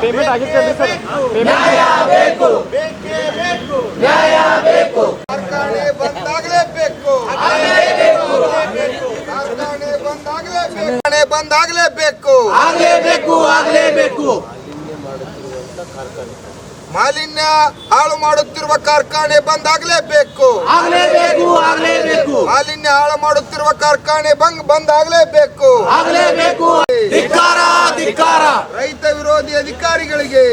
Payment ಆಗಿತ್ತಲ್ರಿ sir? Payment ಬೇಕೇ. ಬೇಕು ನ್ಯಾಯ ಬೇಕು. ಕಾರ್ಖಾನೆ ಬಂದಾಗಲೇಬೇಕು ಕಾರ್ಖಾನೆ ಬಂದಾಗಲೇಬೇಕು ಕಾರ್ಖಾನೆ ಬಂದಾಗಲೇಬೇಕು ಆಗ್ಲೇಬೇಕು ಆಗ್ಲೇಬೇಕು ಮಾಲಿನ್ಯ ಹಾಳು ಮಾಡುತ್ತಿರುವ ಕಾರ್ಖಾನೆ ಬಂದಾಗಲೇಬೇಕು. ಆಗ್ಲೇಬೇಕು ಆಗ್ಲೇಬೇಕು. ಮಾಲಿನ್ಯ ಹಾಳು ಮಾಡುತ್ತಿರುವ ಕಾರ್ಖಾನೆ ಬಂದ್ ಬಂದಾಗಲೇಬೇಕು. ಆಗ್ಲೇಬೇಕು. ರೈತ ವಿರೋಧಿ ಅಧಿಕಾರಿಗಳಿಗೆ.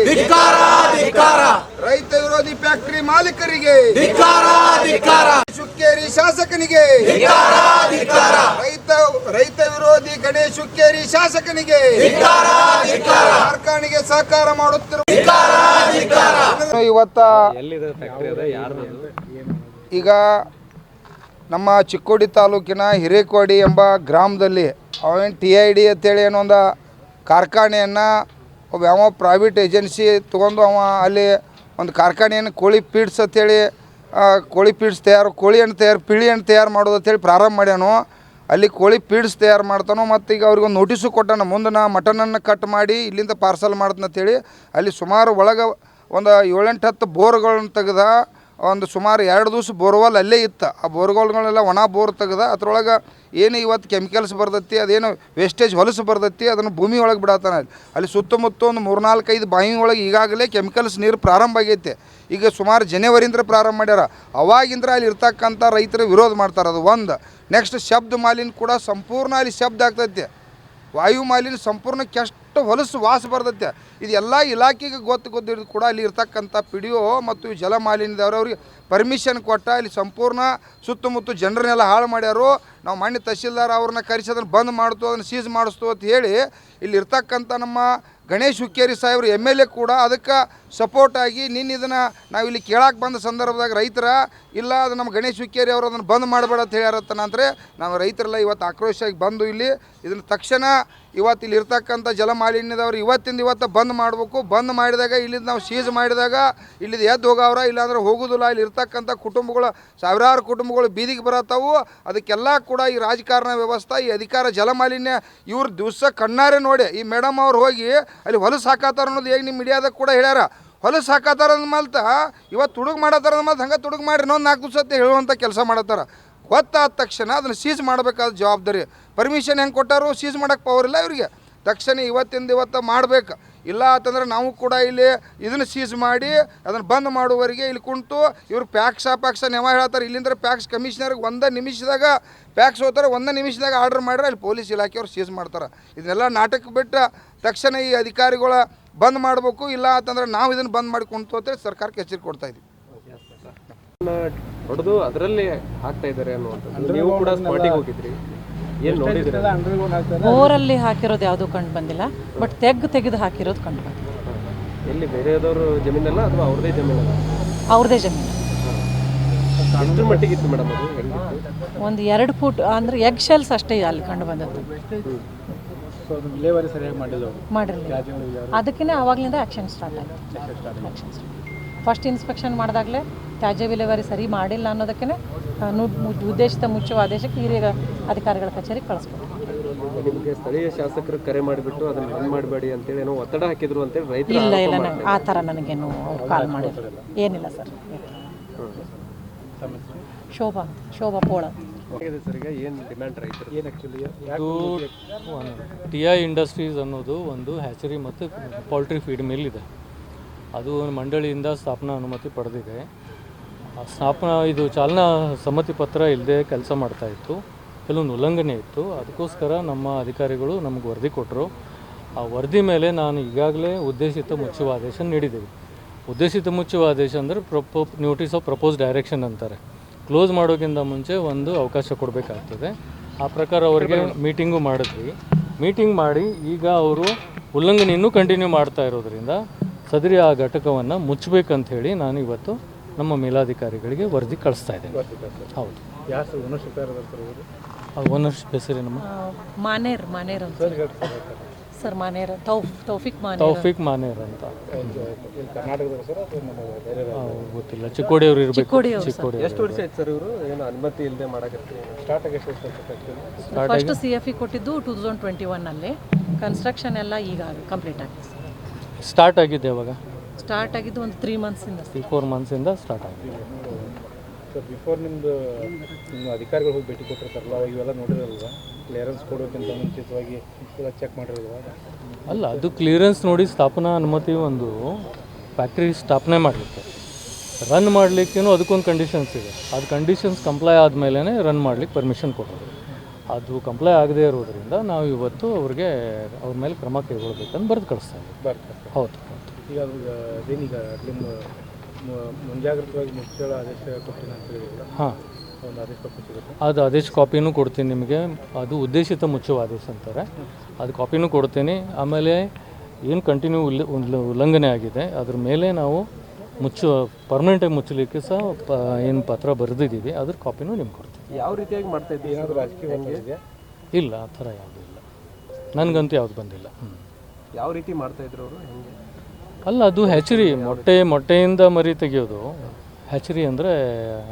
ರೈತ ವಿರೋಧಿ ಫ್ಯಾಕ್ಟರಿ ಮಾಲೀಕರಿಗೆ. ಶುಕ್ಕೇರಿ ಶಾಸಕನಿಗೆ ಧಿಕ್ಕಾರ ಧಿಕ್ಕಾರ ರೈತ ರೈತ ವಿರೋಧಿ ಗಣೇಶ್ ಹುಕ್ಕೇರಿ ಶಾಸಕನಿಗೆ. ಕಾರ್ಖಾನೆಗೆ ಸಹಕಾರ ಮಾಡುತ್ತಿರುವ ಇವತ್ತ ಎಲ್ಲಿದೆ ಫ್ಯಾಕ್ಟ್ರಿ ಅದ? ಈಗ ನಮ್ಮ ಚಿಕ್ಕೋಡಿ ತಾಲೂಕಿನ ಹಿರೇಕೋಡಿ ಎಂಬ ಗ್ರಾಮದಲ್ಲಿ ಅವೇನು ಟಿ ಐ ಡಿ ಅಂತೇಳಿ ಏನೋ ಒಂದು ಕಾರ್ಖಾನೆಯನ್ನು ಒಬ್ಬ ಯಾವ ಪ್ರೈವೇಟ್ ಏಜೆನ್ಸಿ ತೊಗೊಂಡು ಅವ ಅಲ್ಲಿ ಒಂದು ಕಾರ್ಖಾನೆಯನ್ನು ಕೋಳಿ ಪೀಡ್ಸ್ ಅಂತೇಳಿ ಕೋಳಿ ಪೀಡ್ಸ್ ತಯಾರು ಕೋಳಿ ಹಣ್ಣು ತಯಾರು ಪಿಳಿ ಹಣ್ಣು ತಯಾರು ಮಾಡೋದು ಅಂತೇಳಿ ಪ್ರಾರಂಭ ಮಾಡ್ಯಾನು. ಅಲ್ಲಿ ಕೋಳಿ ಪೀಡ್ಸ್ ತಯಾರು ಮಾಡ್ತಾನೋ ಮತ್ತು ಈಗ ಅವ್ರಿಗೆ ಒಂದು ನೋಟಿಸು ಕೊಟ್ಟಾನ, ಮುಂದೆ ನಾ ಮಟನನ್ನು ಕಟ್ ಮಾಡಿ ಇಲ್ಲಿಂದ ಪಾರ್ಸಲ್ ಮಾಡ್ತೀನಿ ಅಂತೇಳಿ ಅಲ್ಲಿ ಸುಮಾರು ಒಳಗೆ ಒಂದು ಏಳೆಂಟು ಹತ್ತು ಬೋರ್ಗಳನ್ನು ತೆಗೆದ ಒಂದು ಸುಮಾರು ಎರಡು ದಿವಸ ಬೋರ್ವೆಲ್ ಅಲ್ಲೇ ಇತ್ತು. ಆ ಬೋರ್ವೆಲ್ಗಳೆಲ್ಲ ಒಣ ಬೋರ್ ತೆಗೆದ, ಅದ್ರೊಳಗೆ ಏನು ಇವತ್ತು ಕೆಮಿಕಲ್ಸ್ ಬರ್ತೈತಿ ಅದೇನು ವೇಸ್ಟೇಜ್ ಹೊಲಸು ಬರ್ತೈತಿ ಅದನ್ನು ಭೂಮಿ ಒಳಗೆ ಬಿಡತ್ತಾನೆ ಅಲ್ಲಿ. ಅಲ್ಲಿ ಸುತ್ತಮುತ್ತ ಒಂದು ಮೂರ್ನಾಲ್ಕೈದು ಬಾವಿ ಒಳಗೆ ಈಗಾಗಲೇ ಕೆಮಿಕಲ್ಸ್ ನೀರು ಪ್ರಾರಂಭ ಆಗೈತೆ. ಈಗ ಸುಮಾರು ಜನವರಿಂದ ಪ್ರಾರಂಭ ಮಾಡ್ಯಾರ. ಅವಾಗಿಂದ್ರ ಅಲ್ಲಿ ಇರ್ತಕ್ಕಂಥ ರೈತರು ವಿರೋಧ ಮಾಡ್ತಾರೆ, ಅದು ಒಂದು. ನೆಕ್ಸ್ಟ್ ಶಬ್ದ ಮಾಲಿನ್ಯ ಕೂಡ ಸಂಪೂರ್ಣ ಅಲ್ಲಿ ಶಬ್ದ ಆಗ್ತೈತೆ. ವಾಯು ಮಾಲಿನ್ಯ ಸಂಪೂರ್ಣ ಹೊಲಸು ವಾಸ ಬರ್ತೈತೆ. ಇದು ಎಲ್ಲ ಇಲಾಖೆಗೆ ಗೊತ್ತು ಗೊತ್ತಿರೋದು ಕೂಡ ಅಲ್ಲಿ ಇರ್ತಕ್ಕಂಥ ಪಿ ಡಿ ಒ ಮತ್ತು ಜಲಮಾಲಿನ್ಯದವರು ಜಲ ಮಾಲಿನ್ಯದವ್ರು ಅವ್ರಿಗೆ ಪರ್ಮಿಷನ್ ಕೊಟ್ಟ ಇಲ್ಲಿ ಸಂಪೂರ್ಣ ಸುತ್ತಮುತ್ತ ಜನರನ್ನೆಲ್ಲ ಹಾಳು ಮಾಡ್ಯಾರು. ನಾವು ಮಣ್ಣು ತಹಶೀಲ್ದಾರ್ ಅವ್ರನ್ನ ಕರೆಸಿ ಅದನ್ನು ಬಂದ್ ಮಾಡ್ತು, ಅದನ್ನು ಸೀಸ್ ಮಾಡಿಸ್ತು ಅಂತ ಹೇಳಿ ಇಲ್ಲಿ ಇರ್ತಕ್ಕಂಥ ನಮ್ಮ ಗಣೇಶ್ ಹುಕ್ಕೇರಿ ಸಾಹೇಬ್ರು ಎಂ ಎಲ್ ಎ ಕೂಡ ಅದಕ್ಕೆ ಸಪೋರ್ಟ್ ಆಗಿ ನಿನ್ನ ಇದನ್ನು ನಾವು ಇಲ್ಲಿ ಕೇಳಕ್ಕೆ ಬಂದ ಸಂದರ್ಭದಾಗ ರೈತರ, ಇಲ್ಲ ಅದು ನಮ್ಮ ಗಣೇಶ್ ಹುಕ್ಕೇರಿ ಅವರು ಅದನ್ನು ಬಂದ್ ಮಾಡಬೇಡ ಅಂತ ಹೇಳ್ಯಾರತ್ತನ ಅಂದರೆ ನಾವು ರೈತರೆಲ್ಲ ಇವತ್ತು ಆಕ್ರೋಶವಾಗಿ ಬಂದು ಇಲ್ಲಿ ಇದನ್ನು ತಕ್ಷಣ ಇವತ್ತು ಇಲ್ಲಿ ಇರ್ತಕ್ಕಂಥ ಜಲ ಮಾಲಿನ್ಯದವ್ರು ಇವತ್ತಿಂದ ಇವತ್ತು ಬಂದ್ ಮಾಡಬೇಕು. ಬಂದ್ ಮಾಡಿದಾಗ ಇಲ್ಲಿ ನಾವು ಸೀಜ್ ಮಾಡಿದಾಗ ಇಲ್ಲಿದ ಎದ್ದು ಹೋಗವ್ರ ಇಲ್ಲಾಂದ್ರೆ ಹೋಗೋದಿಲ್ಲ. ಇಲ್ಲಿ ಇರ್ತಕ್ಕಂಥ ಕುಟುಂಬಗಳು, ಸಾವಿರಾರು ಕುಟುಂಬಗಳು ಬೀದಿಗೆ ಬರತ್ತವು. ಅದಕ್ಕೆಲ್ಲ ಕೂಡ ಈ ರಾಜಕಾರಣ ವ್ಯವಸ್ಥೆ, ಈ ಅಧಿಕಾರ ಜಲಮಾಲಿನ್ಯ ಇವ್ರು ದಿವಸ ಕಣ್ಣಾರೆ ನೋಡಿ. ಈ ಮೇಡಮ್ ಅವ್ರು ಹೋಗಿ ಅಲ್ಲಿ ಹೊಲಸು ಹಾಕತ್ತಾರ ಅನ್ನೋದು ಹೇಗೆ ನಿಮ್ಮ ಮೀಡಿಯಾದಾಗ ಕೂಡ ಹೇಳ್ಯಾರ. ಹೊಲಸು ಹಾಕತ್ತಾರ ಅಂದ್ಮಲ್ತ ಇವತ್ತು ತುಡುಗು ಮಾಡತ್ತಾರ ಮಲ್ತ ಹಂಗೆ ತುಡುಗು ಮಾಡಿ ಇನ್ನೊಂದು ನಾಲ್ಕು ದಿವಸ ಹೇಳುವಂಥ ಕೆಲಸ ಮಾಡತ್ತಾರ. ಗೊತ್ತಾದ ತಕ್ಷಣ ಅದನ್ನು ಸೀಸ್ ಮಾಡಬೇಕಾದ ಜವಾಬ್ದಾರಿ. ಪರ್ಮಿಷನ್ ಹೆಂಗೆ ಕೊಟ್ಟಾರು ಸೀಸ್ ಮಾಡೋಕ್ಕೆ ಪವರ್ ಇಲ್ಲ ಇವರಿಗೆ. ತಕ್ಷಣ ಇವತ್ತಿಂದ ಇವತ್ತು ಮಾಡಬೇಕು. ಇಲ್ಲ ಅಂತಂದ್ರೆ ನಾವು ಕೂಡ ಇಲ್ಲಿ ಇದನ್ನು ಸೀಸ್ ಮಾಡಿ ಅದನ್ನು ಬಂದ್ ಮಾಡುವವರೆಗೆ ಇಲ್ಲಿ ಕುಂತು ಇವ್ರು ಪ್ಯಾಕ್ಸ ಪ್ಯಾಕ್ಸ ನೆವ ಹೇಳ್ತಾರೆ? ಇಲ್ಲಿಂದ ಪ್ಯಾಕ್ಸ್ ಕಮಿಷನರ್ಗೆ ಒಂದೇ ನಿಮಿಷದಾಗ ಪ್ಯಾಕ್ಸ್ ಹೋಗ್ತಾರೆ ಒಂದೇ ನಿಮಿಷದಾಗ ಆರ್ಡರ್ ಮಾಡ್ರೆ ಅಲ್ಲಿ ಪೊಲೀಸ್ ಇಲಾಖೆಯವ್ರು ಸೀಸ್ ಮಾಡ್ತಾರೆ. ಇದನ್ನೆಲ್ಲ ನಾಟಕ ಬಿಟ್ಟು ತಕ್ಷಣ ಈ ಅಧಿಕಾರಿಗಳ ಬಂದ್ ಮಾಡಬೇಕು ಇಲ್ಲ ಅಂತಂದ್ರೆ ನಾವು ಇದನ್ನು ಬಂದ್ ಮಾಡಿ ಕುಂತು ಅಂತೇಳಿ ಸರ್ಕಾರಕ್ಕೆ ಎಚ್ಚರಿಕೆ ಕೊಡ್ತಾ ಇದ್ದೀವಿ ಹೊಡೆದು ಅದರಲ್ಲಿ ಹಾಕ್ತಾ ಇದ್ದಾರೆ ಅನ್ನುವಂಥದ್ದು. ನೀವು ಕೂಡ ಸ್ಪಾಟಿಗೆ ಹೋಗಿದ್ರಿ. ಬೋರಲ್ಲಿ ಹಾಕಿರೋದು ಯಾವುದು ಕಂಡು ಬಂದಿಲ್ಲ ಬಟ್ ತೆಗ್ದು ತೆಗೆದು ಹಾಕಿರೋದು ಕಂಡು ಬಂದಿದೆ. ಎಲ್ಲಿ ಬೇರೆಯದವ್ರ ಜಮೀನಲ್ಲ ಅಥವಾ ಅವ್ರದೇ ಜಮೀನಲ್ಲ? ಅವ್ರದೇ ಜಮೀನು. ಎಷ್ಟು ಮಟ್ಟಿಗಿತ್ತು ಮೇಡಮ್ ಅದು ಹೆಂಗಿತ್ತು? ಒಂದು ಎರಡು ಫುಟ್ ಅಂದ್ರೆ ಎಗ್ ಶೆಲ್ಸ್ ಅಷ್ಟೇ ಅಲ್ಲಿ ಕಂಡು ಬಂದದ್ದು. ಮಾಡಿರಲಿಲ್ಲ. ಅದಕ್ಕೇ ಆವಾಗಲಿಂದ ಆ್ಯಕ್ಷನ್ ಸ್ಟಾರ್ಟ್ ಆಯಿತು. ಫಸ್ಟ್ ಇನ್ಸ್ಪೆಕ್ಷನ್ ಮಾಡಿದಾಗಲೇ ತ್ಯಾಜ್ಯ ವಿಲೇವಾರಿ ಸರಿ ಮಾಡಿಲ್ಲ ಅನ್ನೋದಕ್ಕೆ ಉದ್ದೇಶಿತ ಮುಚ್ಚುವ ಆದೇಶಕ್ಕೆ ಹಿರಿಯ ಅಧಿಕಾರಿಗಳ ಕಚೇರಿ ಕಳಿಸ್ಕೊಡ್ತೀವಿ ನಿಮಗೆ ಸ್ಥಳೀಯ ಶಾಸಕರು ಕರೆ ಮಾಡಿಬಿಟ್ಟು ಅದನ್ನ ಬಂದ್ ಮಾಡಬೇಡಿ ಅಂತೇಳಿ ಏನೋ ಒತ್ತಡ ಹಾಕಿದ್ರು ಅಂತ ರೈತರು ಇಲ್ಲ ಇಲ್ಲ ನನಗೆ ಆ ಥರ ನನಗೇನು ಅವ್ರು ಕಾಲ್ ಮಾಡಿದ್ರು ಏನಿಲ್ಲ ಸರ್. ಶೋಭಾ ಶೋಭಾ ಪೋಳ. ಅಂತ ಸರ್ ಈಗ? ಏನು ಡಿಮ್ಯಾಂಡ್ ರೈತರು ಏನು ಆ್ಯಕ್ಚುಲಿ ಇದು ಟಿ ಐ ಇಂಡಸ್ಟ್ರೀಸ್ ಅನ್ನೋದು ಒಂದು ಹ್ಯಾಚರಿ ಮತ್ತು ಪೌಲ್ಟ್ರಿ ಫೀಡ್ ಮಿಲ್ ಇದೆ. ಅದು ಮಂಡಳಿಯಿಂದ ಸ್ಥಾಪನಾ ಅನುಮತಿ ಪಡೆದಿದೆ. ಸ್ಥಾಪನಾ, ಇದು ಚಾಲನಾ ಸಮ್ಮತಿ ಪತ್ರ ಇಲ್ಲದೆ ಕೆಲಸ ಮಾಡ್ತಾ ಇತ್ತು. ಕೆಲವೊಂದು ಉಲ್ಲಂಘನೆ ಇತ್ತು. ಅದಕ್ಕೋಸ್ಕರ ನಮ್ಮ ಅಧಿಕಾರಿಗಳು ನಮಗೆ ವರದಿ ಕೊಟ್ಟರು ಆ ವರದಿ ಮೇಲೆ ನಾನು ಈಗಾಗಲೇ ಉದ್ದೇಶಿತ ಮುಚ್ಚುವ ಆದೇಶ ನೀಡಿದ್ದೀವಿ. ಉದ್ದೇಶಿತ ಮುಚ್ಚುವ ಆದೇಶ ಅಂದರೆ ಪ್ರಪೋ ನೋಟಿಸ್ ಆಫ್ ಪ್ರಪೋಸ್ ಡೈರೆಕ್ಷನ್ ಅಂತಾರೆ. ಕ್ಲೋಸ್ ಮಾಡೋಕ್ಕಿಂತ ಮುಂಚೆ ಒಂದು ಅವಕಾಶ ಕೊಡಬೇಕಾಗ್ತದೆ. ಆ ಪ್ರಕಾರ ಅವರಿಗೆ ಮೀಟಿಂಗು ಮಾಡಿದ್ವಿ. ಮೀಟಿಂಗ್ ಮಾಡಿ ಈಗ ಅವರು ಉಲ್ಲಂಘನೆಯನ್ನು ಕಂಟಿನ್ಯೂ ಮಾಡ್ತಾ ಇರೋದ್ರಿಂದ ಸದರಿ ಆ ಘಟಕವನ್ನು ಮುಚ್ಚಬೇಕಂತ ಹೇಳಿ ನಾನು ಇವತ್ತು ನಮ್ಮ ಮೇಲಾಧಿಕಾರಿಗಳಿಗೆ ವರದಿ ಕಳಿಸ್ತಾ ಇದ್ದೇನೆ. ಹೌದು. ಓನರ್ಶಿಪ್ ಹೆಸರು ನಮ್ಮ ಮಾನೇರ್ ಮಾನೇರ್ ಅಂತ. ಸರ್ ಮಾನೇರ್ ತೌಫ್ ತೌಫಿಕ್ ಮಾನೇರ್. ತೌಫಿಕ್ ಮಾನೇರ್ ಅಂತ. ಗೊತ್ತಿಲ್ಲ. ಚಿಕ್ಕೋಡಿಯವರು ಇರಬೇಕು. ಚಿಕ್ಕೋಡಿಯವ್ರು ಸರ್. ಚಿಕ್ಕೋಡಿ ಎಷ್ಟು ವರ್ಷ ಆಯ್ತು ಸರ್ ಇವರು? ಏನು ಅನುಮತಿ ಇಲ್ಲದೆ ಮಾಡಕತ್ತಿ ಸ್ಟಾರ್ಟ್ ಆಗಿ ಎಷ್ಟು ಫಸ್ಟ್ ಸಿ ಎಫ್ ಇ ಕೊಟ್ಟಿದ್ದು ಟೂ ತೌಸಂಡ್ ಟ್ವೆಂಟಿ ಒನ್ನಲ್ಲಿ ಕನ್ಸ್ಟ್ರಕ್ಷನ್ ಎಲ್ಲ ಈಗ ಕಂಪ್ಲೀಟ್ ಆಗಿದೆ ಸರ್. ಸ್ಟಾರ್ಟ್ ಆಗಿದೆ ಅವಾಗ ಸ್ಟಾರ್ಟ್ ಆಗಿದ್ದು ಒಂದು ತ್ರೀ ಮಂತ್ಸಿಂದ ತ್ರೀ ಫೋರ್ ಮಂತ್ಸಿಂದ ಸ್ಟಾರ್ಟ್ ಆಗಿದೆ. ಸರ್ ಬಿಫೋರ್ ನಿಮ್ಮದು ನಿಮ್ಮ ಅಧಿಕಾರಿಗಳು ಹೋಗಿ ಭೇಟಿ ಕೊಟ್ಟಿರ್ತಾರಲ್ಲ ಅವಾಗ ಇವೆಲ್ಲ ನೋಡಿರಲ್ವಾ? ಕ್ಲಿಯರೆನ್ಸ್ ಕೊಡೋಕ್ಕಿಂತ ಮುಂಚಿತವಾಗಿ ಎಲ್ಲ ಚೆಕ್ ಮಾಡಿರಲ್ವಾ? ಅಲ್ಲ ಅದು ಕ್ಲಿಯರೆನ್ಸ್ ನೋಡಿ ಸ್ಥಾಪನಾ ಅನುಮತಿ ಒಂದು ಫ್ಯಾಕ್ಟ್ರಿ ಸ್ಥಾಪನೆ ಮಾಡಲಿಕ್ಕೆ. ರನ್ ಮಾಡಲಿಕ್ಕೇನು ಅದಕ್ಕೊಂದು ಕಂಡೀಷನ್ಸ್ ಇದೆ. ಅದು ಕಂಡೀಷನ್ಸ್ ಕಂಪ್ಲೈ ಆದಮೇಲೆ ರನ್ ಮಾಡ್ಲಿಕ್ಕೆ ಪರ್ಮಿಷನ್ ಕೊಡೋದು. ಅದು ಕಂಪ್ಲೈ ಆಗದೇ ಇರೋದ್ರಿಂದ ನಾವು ಇವತ್ತು ಅವ್ರಿಗೆ ಅವ್ರ ಮೇಲೆ ಕ್ರಮ ಕೈಗೊಳ್ಬೇಕಂತ ಬರೆದು ಕಳಿಸ್ತಾ ಇದ್ದೀವಿ. ಬರ್ತಾರೆ ಹೌದು ಹೌದು. ಈಗ ಅದು ಅದೇನೀಗ ನಿಮ್ಮ ಮು- ಮುಂಜಾಗ್ರತವಾಗಿ ಮುಚ್ಚಳ ಆದೇಶ ಕೊಟ್ಟಿನ ಅಂತ ಹೇಳಿದ್ರಲ್ಲ ಹಾಂ. ಒಂದು ಆದೇಶ ಕಾಪಿ ಸಿಗುತ್ತೆ? ಅದು ಆದೇಶ ಕಾಪಿನೂ ಕೊಡ್ತೀನಿ ನಿಮಗೆ. ಅದು ಉದ್ದೇಶಿತ ಮುಚ್ಚುವ ಆದೇಶ ಅಂತಾರೆ. ಅದು ಕಾಪಿನೂ ಕೊಡ್ತೀನಿ. ಆಮೇಲೆ ಏನು ಕಂಟಿನ್ಯೂ ಉಲ್ಲ ಉಲ್ಲ- ಉಲ್ಲಂಘನೆ ಆಗಿದೆ ಅದ್ರ ಮೇಲೆ ನಾವು ಮುಚ್ಚು ಪರ್ಮನೆಂಟಾಗಿ ಮುಚ್ಚಲಿಕ್ಕೆ ಸಹ ಪ ಏನು ಪತ್ರ ಬರೆದಿದ್ದೀವಿ ಅದ್ರ ಕಾಪಿನೂ ನಿಮ್ಗೆ ಕೊಡ್ತೀನಿ. ಯಾವ ರೀತಿಯಾಗಿ ಮಾಡ್ತಾ ಇದ್ದೀವಿ ಏನಾದರೂ ರಾಜಕೀಯ ಇಲ್ಲ ಆ ಥರ ಯಾವುದೂ ಇಲ್ಲ. ನನಗಂತೂ ಯಾವ್ದು ಬಂದಿಲ್ಲ. ಯಾವ ರೀತಿ ಮಾಡ್ತಾ ಇದ್ರು ಅವರು? ಹೆಂಗೆ? ಅಲ್ಲ ಅದು ಹ್ಯಾಚರಿ ಮೊಟ್ಟೆ ಮೊಟ್ಟೆಯಿಂದ ಮರಿ ತೆಗೆಯೋದು. ಹ್ಯಾಚರಿ ಅಂದರೆ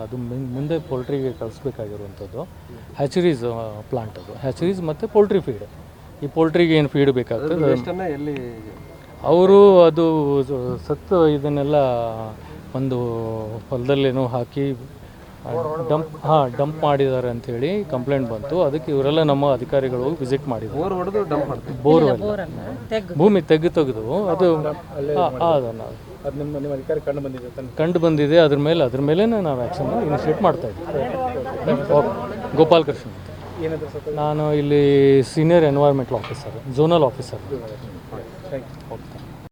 ಅದು ಮುಂದೆ ಪೋಲ್ಟ್ರಿಗೆ ಕಳಿಸ್ಬೇಕಾಗಿರುವಂಥದ್ದು. ಹ್ಯಾಚರೀಸ್ ಪ್ಲಾಂಟ್ ಅದು. ಹ್ಯಾಚರೀಸ್ ಮತ್ತು ಪೋಲ್ಟ್ರಿ ಫೀಡ್. ಈ ಪೋಲ್ಟ್ರಿಗೆ ಏನು ಫೀಡ್ ಬೇಕಾಗ್ತದೆ? ಎಲ್ಲಿ ಅವರು ಅದು ಸತ್ತು ಇದನ್ನೆಲ್ಲ ಒಂದು ಹೊಲದಲ್ಲೇನೋ ಹಾಕಿ ಡಂಪ್ ಹಾಂ ಡಂಪ್ ಮಾಡಿದ್ದಾರೆ ಅಂಥೇಳಿ ಕಂಪ್ಲೇಂಟ್ ಬಂತು. ಅದಕ್ಕೆ ಇವರೆಲ್ಲ ನಮ್ಮ ಅಧಿಕಾರಿಗಳು ಹೋಗಿ ವಿಸಿಟ್ ಮಾಡಿದ್ರು ಬೋರ್ ಹೊಡೆದು ಡಂಪ್ ಮಾಡ್ತಾರೆ ಬೋರ್ ಬೋರನ್ನು ತೆಗ್ದು. ಭೂಮಿ ತೆಗೆದು ತೆಗೆದು ಅದು ಅದನ್ನು ಅದು. ನಿಮ್ಮ ನಿಮ್ಮ ಅಧಿಕಾರಿ ಕಂಡು ಬಂದಿದೆ ತಾನೆ? ಕಂಡು ಬಂದಿದೆ ಅದ್ರ ಮೇಲೆ ಅದ್ರ ಮೇಲೆ ನಾವು ಆಕ್ಷನ್ ಇನಿಷಿಯೇಟ್ ಮಾಡ್ತಾ ಇದ್ದೀವಿ ಗೋಪಾಲ್ ಕೃಷ್ಣ ನಾನು ಇಲ್ಲಿ senior environmental officer zonal officer thank you okay.